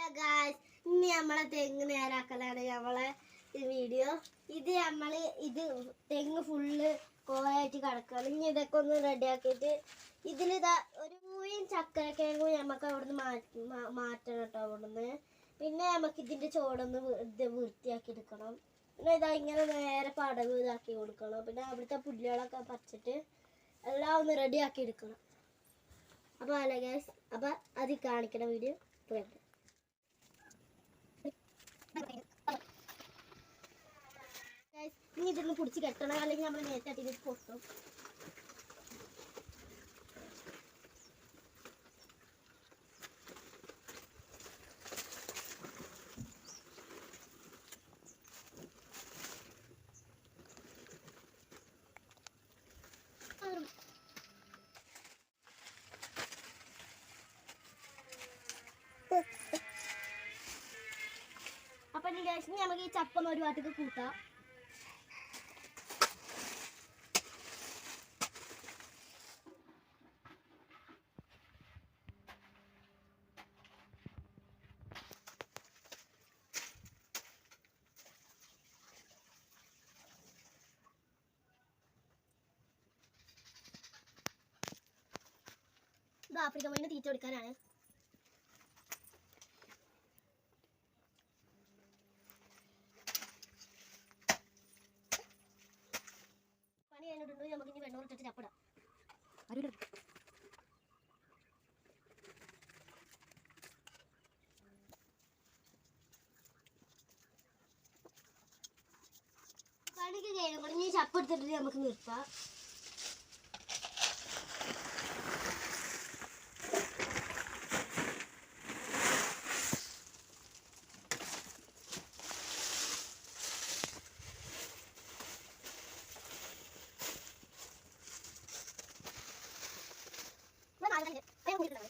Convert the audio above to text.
Hello guys ഇനി നമ്മളെ തെങ്ങ് നേരാക്കലാണ് നമ്മളെ വീഡിയോ ഇത് നമ്മൾ ഇത് തെങ്ങ് ഫുള്ള് കോയായിട്ട് കിടക്കുകയാണ് ഇനി ഇതൊക്കെ ഒന്ന് റെഡിയാക്കിയിട്ട് ഇതിലിതാ ഒരു പൂയും ചക്കരക്കിഴങ്ങും നമുക്ക് അവിടുന്ന് മാറ്റി മാറ്റണം കേട്ടോ അവിടുന്ന്. പിന്നെ നമുക്ക് ഇതിന്റെ ചോടൊന്ന് ഇത് വൃത്തിയാക്കി എടുക്കണം. പിന്നെ ഇതാ ഇങ്ങനെ നേരെ പടവ് ഇതാക്കി കൊടുക്കണം. പിന്നെ അവിടുത്തെ പുല്ലുകളൊക്കെ പറിച്ചിട്ട് എല്ലാം ഒന്ന് റെഡിയാക്കി എടുക്കണം. അപ്പോൾ അല്ല ഗൈസ് അപ്പോൾ അത് കാണിക്കണ വീഡിയോ പോയിട്ട് ഇനി ഇതൊന്ന് പിടിച്ച് കെട്ടണം. അല്ലെങ്കിൽ നമ്മൾ നേരത്തെ അട്ടിട്ട് പൊട്ടും. ഇനി നമുക്ക് ഈ ചപ്പ ഒരു ഭാഗത്തേക്ക് കൂട്ടാം. ഇത് ആഫ്രിക്ക മീനിന് തീറ്റ കൊടുക്കാനാണ്. പണിക്ക് കഴിഞ്ഞ ചപ്പെടുത്തിട്ട് നമുക്ക് നിർത്താം. 还有红色